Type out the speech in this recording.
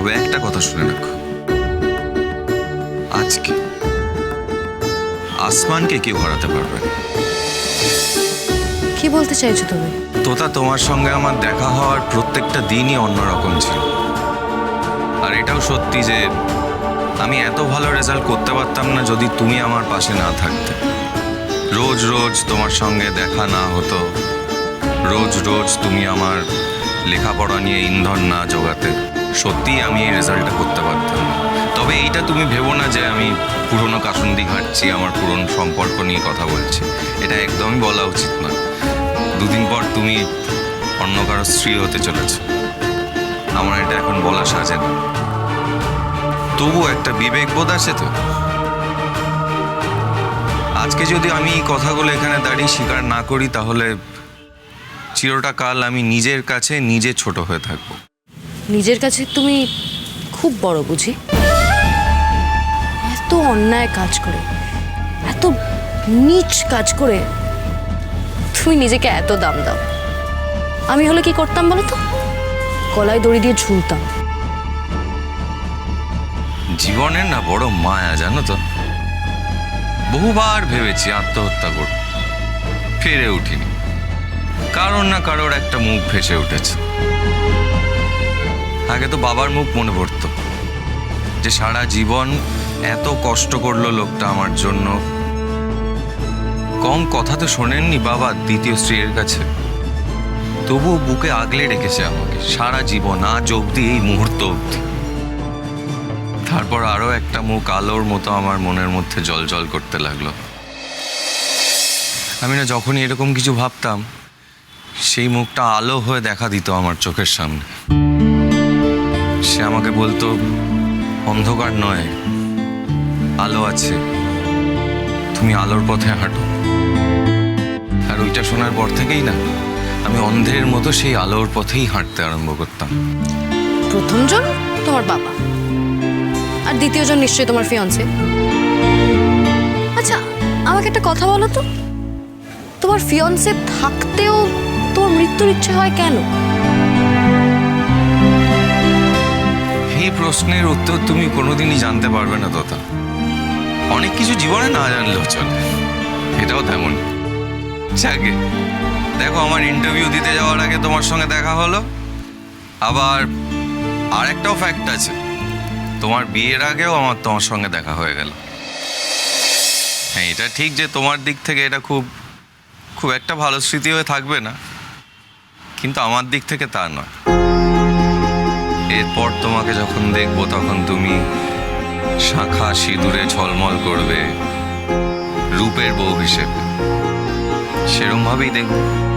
তবে একটা কথা শুনে রাখো। আজকে আসমানকে কেউ হারাতে পারবে না। কি বলতে চাইছো তুমি? তোতা তোমার সঙ্গে আমার দেখা হওয়ার প্রত্যেকটা দিনই অন্যরকম ছিল। আর এটাও সত্যি যে আমি এত ভালো রেজাল্ট করতে পারতাম না যদি তুমি আমার পাশে না থাকতে। রোজ রোজ তোমার সঙ্গে দেখা না হতো। রোজ রোজ তুমি আমার লেখাপড়া নিয়ে ইন্ধন না জোগাতে। সত্যি আমি এই রেজাল্টটা করতে পারতাম তবে এইটা তুমি ভেবো না যে আমি পুরনো কাসুন্দি ঘাটছি, আমার পুরনো সম্পর্ক নিয়ে কথা বলছি। এটা একদমই বলা উচিত না দুদিন পর তুমি অন্য কারও স্ত্রী হতে চলেছ। আমার এটা এখন বলা সাজে না। তবু একটা বিবেক বোধ আছে তো? আজকে যদি আমি এই কথাগুলো এখানে দাঁড়িয়ে স্বীকার না করি, তাহলে চিরটা কাল আমি নিজের কাছে নিজে ছোট হয়ে থাকব। নিজের কাছে তুমি খুব বড় বুঝি। এত অন্যায় কাজ করে, এত নিচ কাজ করে তুমি নিজেকে এত দাম দাও। আমি হলে কি করতাম বলো তো? গলায় দড়ি দিয়ে ঝুলতাম। জীবনের না বড় মায়া, জানো তো? বহুবার ভেবেছি আত্মহত্যা করব, ফিরে উঠিনি। কারোর না কারোর একটা মুখ ভেসে উঠেছে। আগে তো বাবার মুখ মনে পড়তো। যে সারা জীবন এত কষ্ট করল লোকটা আমার জন্য। কম কথা তো শোনেননি বাবা দ্বিতীয় স্ত্রীর কাছে। তবুও বুকে আগলে রেখেছে আমাকে, সারা জীবন, আজ অবধি, এই মুহূর্ত অবধি। তারপর আরও একটা মুখ আলোর মতো আমার মনের মধ্যে জল জল করতে লাগল। আমি না যখনই এরকম কিছু ভাবতাম, সেই মুখটা আলো হয়ে দেখা দিত আমার চোখের সামনে। সে আমাকে বলতো, অন্ধকার নয়, আলো আছে, তুমি আলোর পথে হাঁটো। আর ওইটা শোনার পর থেকেই না, আমি অন্ধের মতো সেই আলোর পথেই হাঁটতে আরম্ভ করতাম। প্রথমজন তোমার বাবা, আর দ্বিতীয়জন নিশ্চয়ই তোমার ফিয়ন্সে। আচ্ছা আমাকে একটা কথা বলো তো। তোমার ফিয়ন্সে থাকতেও তোমার মৃত্যুর ইচ্ছে হয় কেন? প্রশ্নের উত্তর তুমি কোনোদিনই জানতে পারবে না, তোতা। অনেক কিছু জীবনে না জানলেও চলে। এটাও তেমন। যাকে, দেখো আমার ইন্টারভিউ দিতে যাওয়ার আগে তোমার সঙ্গে দেখা হলো। আবার আরেকটাও ফ্যাক্ট আছে। তোমার বিয়ের আগেও আমার তোমার সঙ্গে দেখা হয়ে গেল। হ্যাঁ এটা ঠিক যে তোমার দিক থেকে এটা খুব খুব একটা ভালো স্মৃতি হয়ে থাকবে না। কিন্তু আমার দিক থেকে তা নয়। এরপর তোমাকে যখন দেখব, তখন তুমি শাখা সিঁদুরে ঝলমল করবে রূপের বউ হিসেবে। সেরমভাবেই দেখব।